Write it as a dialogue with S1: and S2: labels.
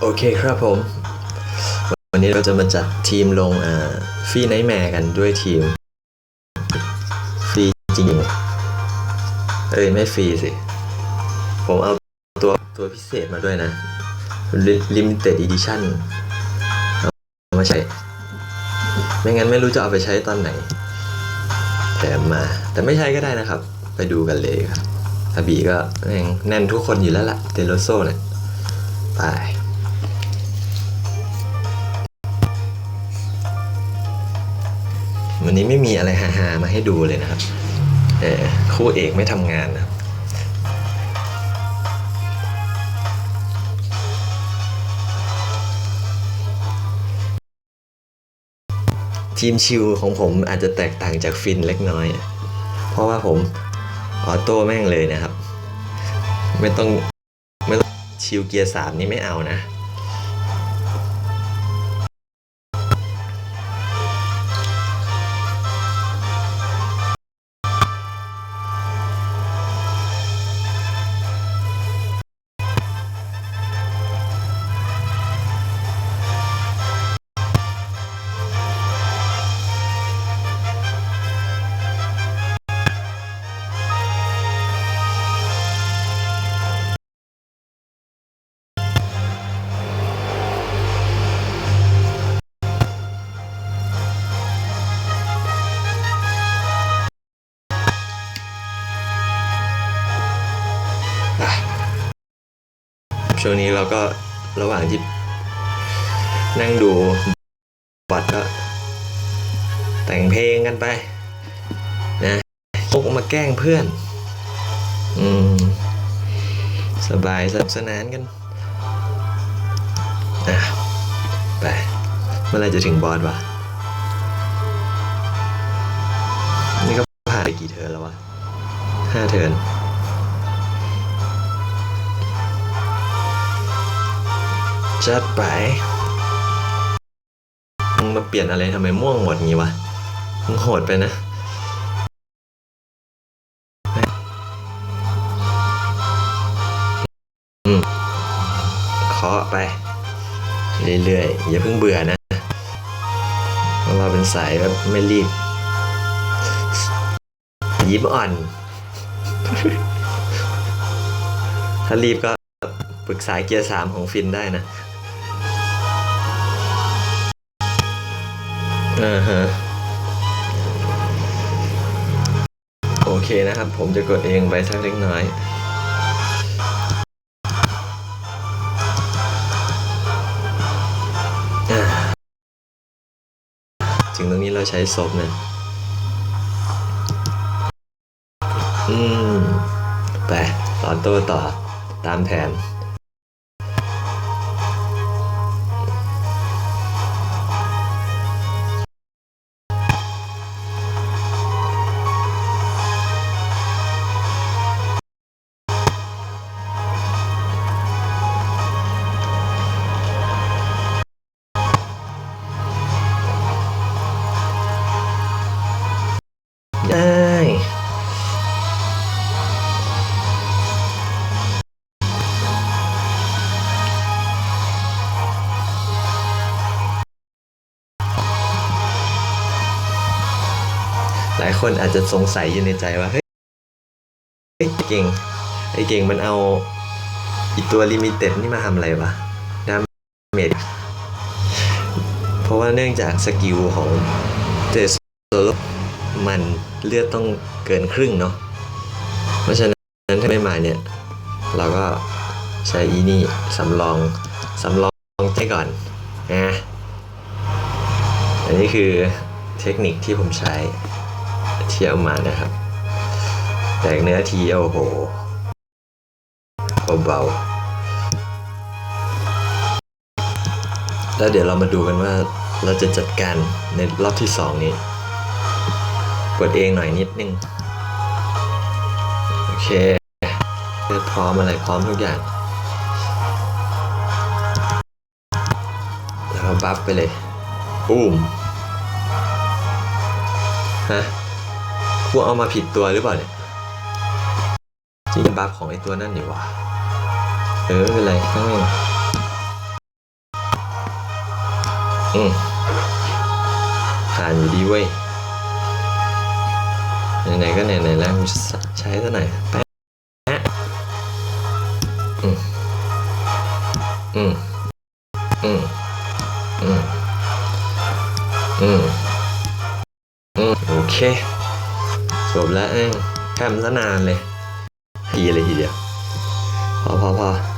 S1: โอเคครับผม วันนี้เราจะมาจัดทีมลงอ่าฟรีไนท์แมร์กันด้วยทีม ฟรีจริงเอ้ยไม่ฟรีสิ ผมเอาตัวตัวพิเศษมาด้วยนะ Limited Edition เอามาใช้ ไม่งั้นไม่รู้จะเอาไปใช้ตอนไหน แถมมา แต่ไม่ใช้ก็ได้นะครับ ไปดูกันเลยครับอาบีก็แม่งแน่นทุกคนอยู่แล้วล่ะเตโลโซเนี่ยไป นี้ไม่มีอะไรฮาๆมาให้ดูเลยนะครับเออคู่เอกไม่ทำงานนะทีมชิลของผมอาจจะแตกต่างจากฟินเล็กน้อย เพราะว่าผมออโต้แม่งเลยนะครับ ไม่ต้องไม่ต้องชิลเกียร์สามนี่ไม่เอานะ ช่วงนี้เราก็ระหว่างที่นั่งดูบอดก็ แต่งเพลงกันไปนะพกมาแกล้งเพื่อน อืม สบายสนุกสนานกันอะไป เมื่อไรจะถึงบอสวะนี่ก็ผ่านไปกี่เทิร์นแล้ววะห้าเทิร์น จัดไปมึงมาเปลี่ยนอะไรทำไมม่วงหมดงี้วะมึงโหดไปนะอืมเคาะไปเรื่อยๆ อย่าเพิ่งเบื่อนะเราะเราเป็นสายแบบไม่รีบ ยิ้มอ่อน ถ้ารีบก็ปรึกษาเกียร์สามของฟินได้นะ อ่าฮะโอเคนะครับ ผมจะกดเองไปสักเล็กน้อยถึงตรงนี้เราใช้ศพนะอืม ไปต่อโต้ต่อตามแผนายคนอาจจะสงสัยอยู่ในใจว่า เฮ้ยเฮ้เก่ง ไอ้เก่งมันเอาอีตัวลิมิเต็ดนี่มาทำอะไรวะดาเมจเพราะว่าเนื่องจากสกิลของเจสโซโลมันเลือดต้องเกินครึ่งเนาะ เพราะฉะนั้นถ้าไม่มาเนี่ย เราก็ใช้อีนี่สำรองสำรองใช้ก่อนนะอันนี้คือเทคนิคที่ผมใช้ ที่เอามานะครับ แตกเนื้อทีโอ้โหเบาๆแล้วเดี๋ยวเรามาดูกันว่าเราจะจัดการในรอบที่สองนี้ กดเองหน่อยนิดนึง โอเคพร้อมอะไรพร้อมทุกอย่างแล้วบัฟไปเลย บูมฮะ กูเอามาผิดตัวหรือเปล่าเนี่ยจริงบัฟของไอตัวนั่นนี่ว่าเออเป็นไรข้างในอืมผ่านอยู่ดีเว้ยไหนๆก็ไหนๆแล้วใช้ซะหน่แปะอืมอืมอืมอืมอืมอืมโอเค จบแล้วแองแคมซะนานเลยทีเลยทีเดียวพอพอพอ